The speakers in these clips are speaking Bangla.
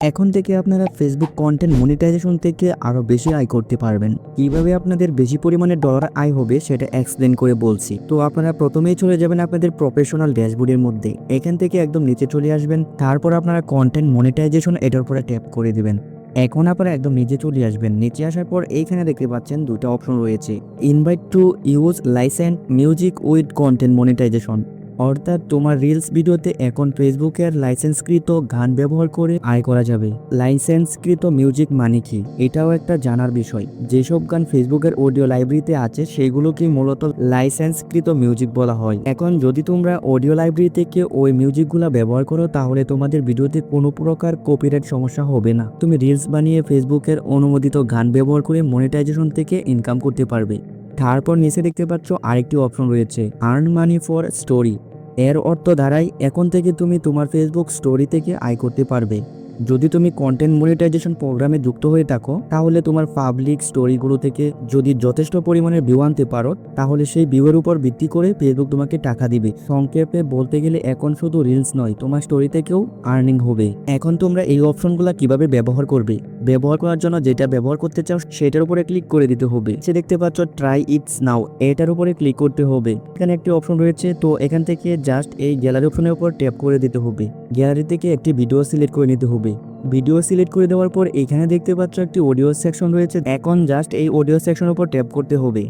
এখন থেকে আপনারা ফেসবুক কন্টেন্ট মনিটাইজেশন থেকে আরও বেশি আয় করতে পারবেন। কীভাবে আপনাদের বেশি পরিমাণে ডলার আয় হবে সেটা এক্সপ্লেন করে বলছি। তো আপনারা প্রথমেই চলে যাবেন আপনাদের প্রফেশনাল ড্যাশবোর্ডের মধ্যে। এখান থেকে একদম নিচে চলে আসবেন। তারপর আপনারা কন্টেন্ট মনিটাইজেশন এটার উপরে ট্যাপ করে দেবেন। এখন আপনারা একদম নিচে চলে আসবেন। নিচে আসার পর এইখানে দেখতে পাচ্ছেন দুটো অপশন রয়েছে। Invite to use license music with content monetisation অর্থাৎ তোমার রিলস ভিডিওতে এখন ফেসবুকের লাইসেন্সকৃত গান ব্যবহার করে আয় করা যাবে। লাইসেন্সকৃত মিউজিক মানে কি? এটাও একটা জানার বিষয়। যেসব গান ফেসবুকের অডিও লাইব্রেরিতে আছে, সেগুলোকে মূলত লাইসেন্সকৃত মিউজিক বলা হয়। এখন যদি তোমরা অডিও লাইব্রেরি থেকে ওই মিউজিকগুলো ব্যবহার করো, তাহলে তোমাদের ভিডিওতে কোনো প্রকার কপিরাইট সমস্যা হবে না। তুমি রিলস বানিয়ে ফেসবুকের অনুমোদিত গান ব্যবহার করে মনিটাইজেশন থেকে ইনকাম করতে পারবে। তারপর নিচে দেখতে পাচ্ছ আরেকটি অপশন রয়েছে আর্ন মানি ফর স্টোরি এর অর্থ দ্বারাই এখন থেকে তুমি তোমার ফেসবুক স্টোরি থেকে আয় করতে পারবে। যদি তুমি কন্টেন্ট মনিটাইজেশন প্রোগ্রামে যুক্ত হয়ে থাকো, তাহলে তোমার পাবলিক স্টোরিগুলো থেকে যদি যথেষ্ট পরিমাণে ভিউ আনতে পারো, তাহলে সেই ভিউয়ের উপর ভিত্তি করে ফেসবুক তোমাকে টাকা দিবে। সংক্ষেপে বলতে গেলে এখন শুধু রিলস নয়, তোমার স্টোরি থেকেও আর্নিং হবে। এখন তোমরা এই অপশনগুলো কীভাবে ব্যবহার করবে? ব্যবহার করার জন্য যেটা ব্যবহার করতে চাও সেটার উপরে ক্লিক করে দিতে হবে। সে দেখতে পাচ্ছ ট্রাই ইটস নাও এটার উপরে ক্লিক করতে হবে। এখানে একটি অপশন রয়েছে, তো এখান থেকে জাস্ট এই গ্যালারি অপশনের উপর ট্যাপ করে দিতে হবে। গ্যালারি থেকে একটি ভিডিও সিলেক্ট করে নিতে হবে। ভিডিও সিলেক্ট করে দেওয়ার পর এখানে দেখতে পাচ্ছ, একটি অডিও সেকশন রয়েছে। এখন জাস্ট এই অডিও সেকশনের উপর ট্যাপ করতে হবে।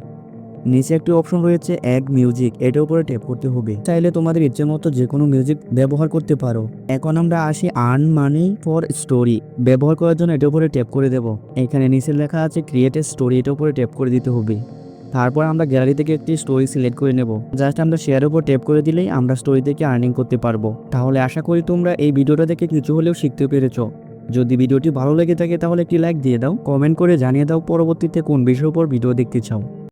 নিচে একটি অপশন রয়েছে অ্যাড মিউজিক এটার উপরে ট্যাপ করতে হবে। চাইলে তোমাদের ইচ্ছে মতো যে কোনো মিউজিক ব্যবহার করতে পারো। এখন আমরা আসি আর্ন মানি ফর স্টোরি ব্যবহার করার জন্য এটার উপরে ট্যাপ করে দেব। এখানে নিচে লেখা আছে ক্রিয়েট এ স্টোরি এটার উপরে ট্যাপ করে দিতে হবে। তারপর আমরা গ্যালারি থেকে একটি স্টোরি সিলেক্ট করে নেব। জাস্ট আমরা শেয়ারের উপর ট্যাপ করে দিলেই আমরা স্টোরি থেকে আর্নিং করতে পারব। তাহলে আশা করি তোমরা এই ভিডিওটা দেখে কিছু হলেও শিখতে পেরেছ। যদি ভিডিওটি ভালো লেগে থাকে তাহলে একটি লাইক দিয়ে দাও কমেন্ট করে জানিয়ে দাও পরবর্তীতে কোন বিষয়ের উপর ভিডিও দেখতে চাও।